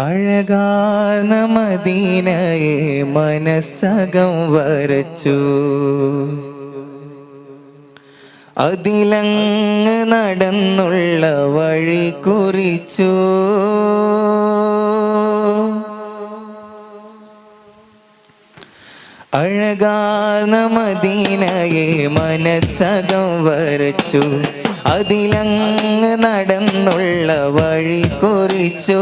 അഴകാർന്ന മദീനയെ മനസ്സകം വരച്ചു. അതിലങ്ങ് നടന്നുള്ള വഴി കുറിച്ചു. അഴകാർന്ന മദീനയെ മനസ്സകം വരച്ചു. അതിലങ്ങ് നടന്നുള്ള വഴി കുറിച്ചു.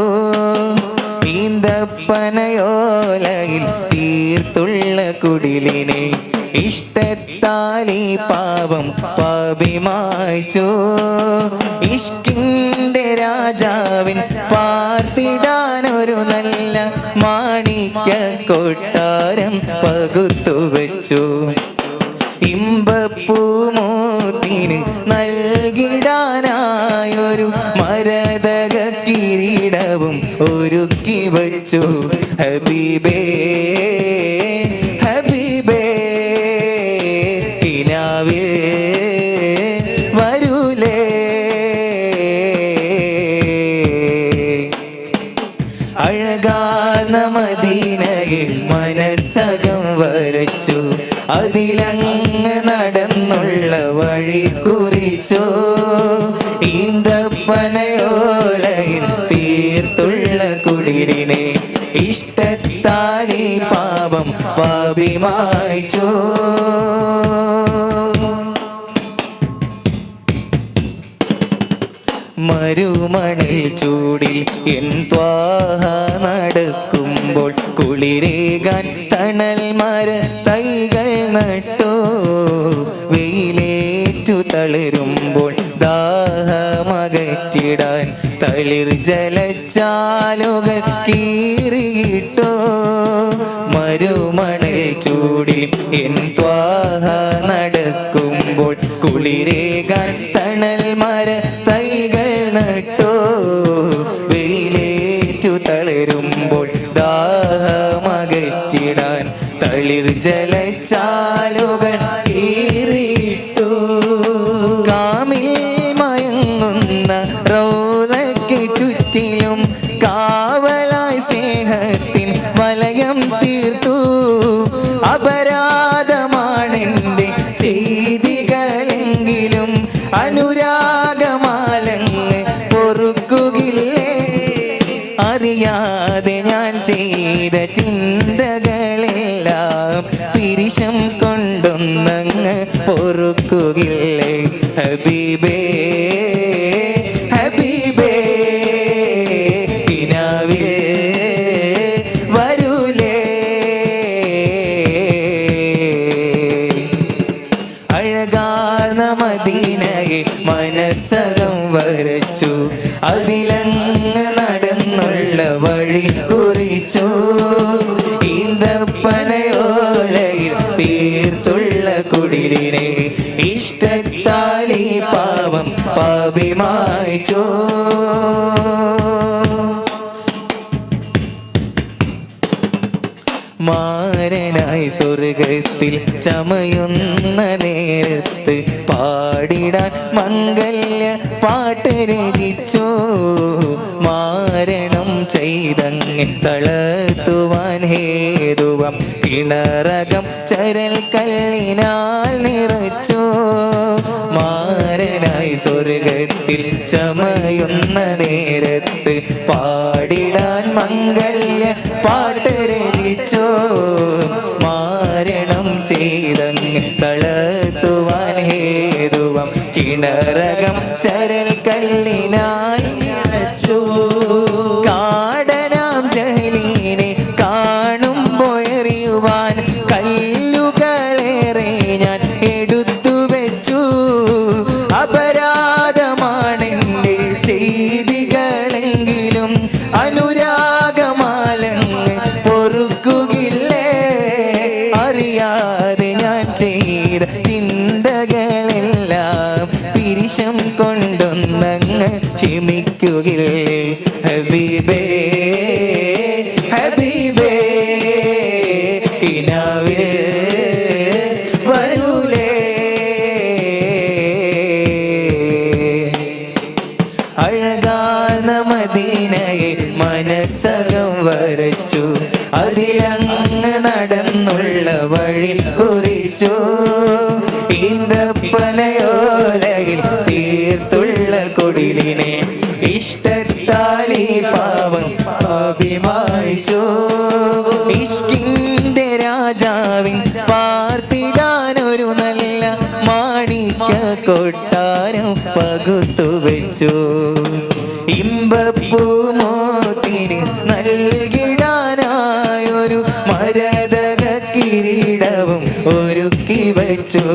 ഈന്തപ്പനയോലയിൽ തീർത്തുള്ള കുടിലിനെ ഇഷ്ടത്താലി പാപം പാപിമായിച്ചു. ഇഷ്കിന്റെ രാജാവിൻ പാർത്തിടാനൊരു നല്ല മാണിക്യ കൊട്ടാരം പകുത്തു വെച്ചു. ഇമ്പപ്പൂമോത്തിന് നൽകിടാനായൊരു മരതക കിരീടവും ഒരുക്കി വച്ചു. ഹബീബേ ഹബീബേ കിനാവിൽ വരൂലേ. അഴകാർന്ന മദീനയിൽ മനസ്സകം വരച്ചു. അതിലങ്ങ് നടന്നുള്ള വഴി കുറിച്ചു. ഈന്തപ്പനയോലയിൽ പാപിമായിച്ചു മരുമണിൽ ചൂടിൽ എൻ ത്വാഹ നടക്കുമ്പോൾ കുളിരേകാൻ തണൽ മര തൈകൾ നട്ടു. വെയിലേറ്റു തളിരുമ്പോൾ ദാഹമകറ്റിടാൻ തളിർ ജലച്ചാലുകൾ കീറിയിട്ടു. മരുമണിൽ ചൂടിൽ എൻ ത്വാഹ നടക്കുമ്പോൾ കുളിരേകാൻ തണൽ മര തൈകൾ നട്ടോ. വെയിലേറ്റു തളരുമ്പോൾ ദാഹമകറ്റിടാൻ തളിർ ജലച്ചാലുകൾ തീർത്തു. അപരാധമാണെന്റെ ചെയ്തികളെങ്കിലും അനുരാഗമാലങ്ങ് പൊറുക്കുകില്ലേ അറിയാതെ ഞാൻ ചെയ്ത ചിന്തകളെല്ലാം പിരിശം കൊണ്ടൊന്നങ്ങ് പൊറുക്കുകില്ലേ ഹബീബേ. മദീനയെ മനസ്സകം വരച്ചു. അതിലങ്ങ് നടന്നുള്ള വഴി കുറിച്ചു. ഈന്തപ്പനയോലയിൽ തീർത്തുള്ള കുടിലിനെ ഇഷ്ടത്താലി പാവം പാപിമായിച്ചോ. മാരനായി സ്വർഗത്തിൽ ചമയുന്ന നേരത്ത് പാടിടാൻ മംഗല്യ പാട്ട് രചിച്ചു. മാരണം ചെയ്തങ്ങ് തളർത്തുവാൻ ഹേതുവം കിണറകം ചരൽ കല്ലിനാൽ നിറച്ചു. മാരനായി സ്വർഗത്തിൽ ചമയുന്ന നേരത്ത് പാടിടാൻ മംഗല്യ കിണറകം ചരൽ കല്ലിനായി അച്ചു കാടനാം ജഹലീനെ കാണുമ്പോഴറിയുവാൻ കല്ലുകളേറെ ഞാൻ എടുത്തു വെച്ചു. അപരാധമാണെന്റെ ചെയ്തികളെങ്കിലും അനുരാഗമാലങ്ങ് പൊറുക്കുകില്ലേ അറിയാതെ ഞാൻ ചെയ്ത പിരിശം കൊണ്ടൊന്നങ്ങ് ക്ഷമിക്കുകില്ലേ ഹബീബേ ഹബീബേ കിനാവിൽ വരൂലേ? അഴകാർന്ന മദീനയെ മനസ്സകം വരച്ചു. അതിലങ്ങ് നടന്നുള്ള വഴി കുറിച്ചു. ഈന്തപ്പനയോലയിൽ പാർത്തിടാനൊരു നല്ല മാണിക്ക കൊട്ടാരം പകുത്തു വെച്ചു. ഇമ്പപ്പൂമോത്തിന് നൽകിടാനായൊരു മരതക കിരീടവും ഒരുക്കി വച്ചു.